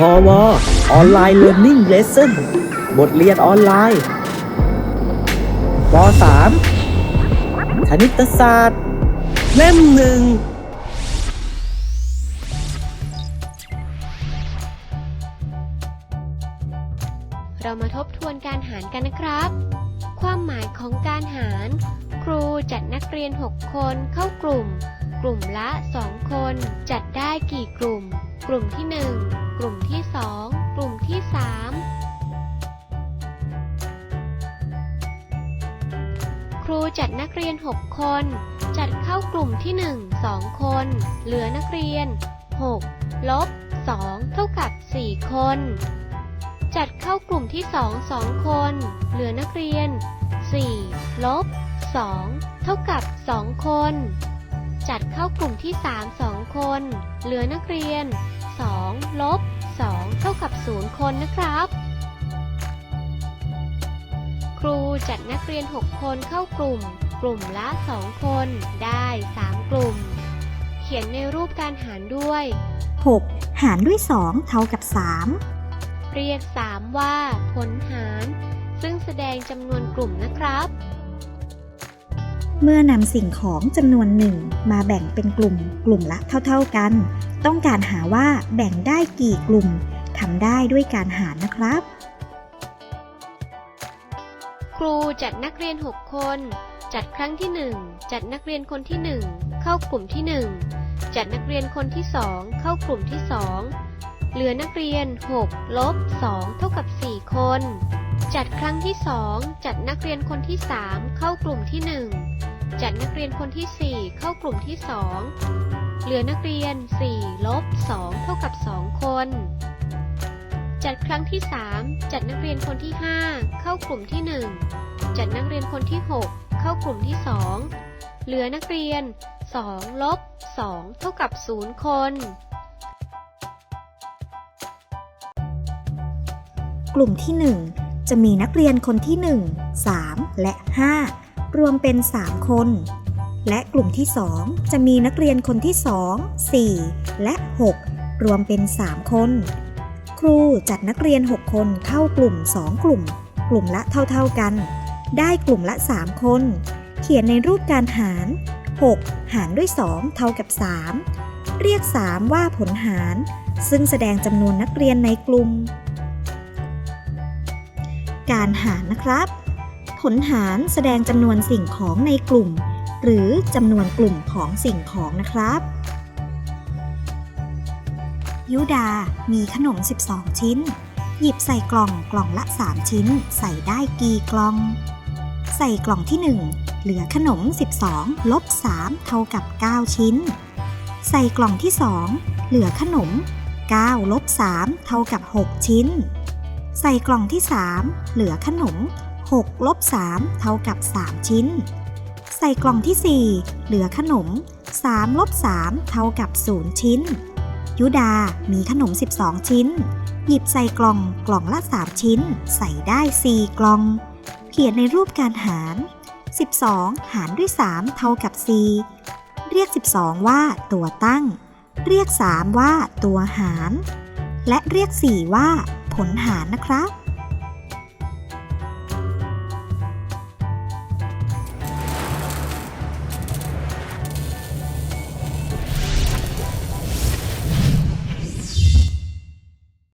พอวออนไลน์เรียนนิ่งเลสเซ่นบทเรียนออนไลน์ป .3 คณิตศาสตร์ เล่มหนึ่งเรามาทบทวนการหารกันนะครับ ความหมายของการหาร ครูจัดนักเรียน 6 คนเข้ากลุ่ม กลุ่มละ 2 คน จัดได้กี่กลุ่ม กลุ่มที่ 1 กลุ่มที่ 2 กลุ่มที่ 3 ครูจัดนักเรียน 6 คน จัดเข้ากลุ่มที่ 1 2 คน เหลือนักเรียน 6 ลบ 2 เท่ากับ 4 คน จัดเข้ากลุ่มที่ 2 2 คน เหลือนักเรียน 4 ลบ 2 เท่ากับ 2 คนจัดเข้ากลุ่มที่ 3 2 คน เหลือนักเรียน 2ลบ2เท่ากับ 0 คนนะครับ ครูจัดนักเรียน 6 คนเข้ากลุ่ม กลุ่มละ 2 คนได้ 3 กลุ่ม เขียนในรูปการหารด้วย 6 หารด้วย 2 เท่ากับเรียก 3 ว่า ผลหาร ซึ่งแสดงจำนวนกลุ่มนะครับ3เมื่อนำสิ่งของจำนวนหนึ่งมาแบ่งเป็นกลุ่มกลุ่มละเท่า ๆกัน ต้องการหาว่าแบ่งได้กี่กลุ่มทำได้ด้วยการหารนะครับ ครูจัดนักเรียน 6 คน จัดครั้งที่ 1 จัดนักเรียนคนที่ 1 เข้ากลุ่มที่ 1 จัดนักเรียนคนที่ 2 เข้ากลุ่มที่ 2 เหลือนักเรียน 6 ลบ 2 เท่ากับ 4 คน จัดครั้งที่ 2 จัดนักเรียนคนที่ 3 เข้ากลุ่มที่ 1 จัดนักเรียนคนที่ 4 เข้ากลุ่มที่ 2 เหลือนักเรียน 4 ลบ 2 เท่ากับ 2 คน จัดครั้งที่ 3 จัดนักเรียนคนที่ 5 เข้ากลุ่มที่ 1 จัดนักเรียนคนที่ 6 เข้ากลุ่มที่ 2 เหลือนักเรียน 2 ลบ 2 เท่ากับ 0 คน กลุ่มที่ 1 จะมีนักเรียนคนที่ 1 3 และ 5 รวมเป็น 3 คน และกลุ่มที่ 2 จะมีนักเรียนคนที่ 2 4 และ 6 รวมเป็น 3 คน ครูจัดนักเรียน 6 คนเข้ากลุ่ม 2 กลุ่ม กลุ่มละเท่าๆกัน ได้กลุ่มละ 3 คน เขียนในรูปการหาร 6 หารด้วย 2 เท่ากับ 3 เรียก 3 ว่าผลหาร ซึ่งแสดงจำนวนนักเรียนในกลุ่ม การหารนะครับ ผลหารแสดงจำนวนสิ่งของในกลุ่ม หรือจำนวนกลุ่มของสิ่งของนะครับ ยุดา มีขนม 12 ชิ้น หยิบใส่กล่องกล่องละ 3 ชิ้น ใส่ได้กี่กล่อง ใส่กล่องที่ 1 เหลือขนม 12 ลบ 3 เท่ากับ 9 ชิ้น ใส่กล่องที่ 2 เหลือขนม 9 ลบ 3 เท่ากับ 6 ชิ้น ใส่กล่องที่ 3 เหลือขนม6ลบ3เท่ากับ 3 ชิ้น ใส่กล่องที่ 4 เหลือขนม3ลบ3เท่ากับ 0 ชิ้น ยุดามีขนม 12 ชิ้น หยิบใส่กล่องกล่องละ 3 ชิ้น ใส่ได้ 4 กล่อง เขียนในรูปการหาร 12 หารด้วย 3 เท่ากับ 4 เรียก 12 ว่าตัวตั้ง เรียก 3 ว่าตัวหาร และเรียก 4 ว่าผลหารนะครับ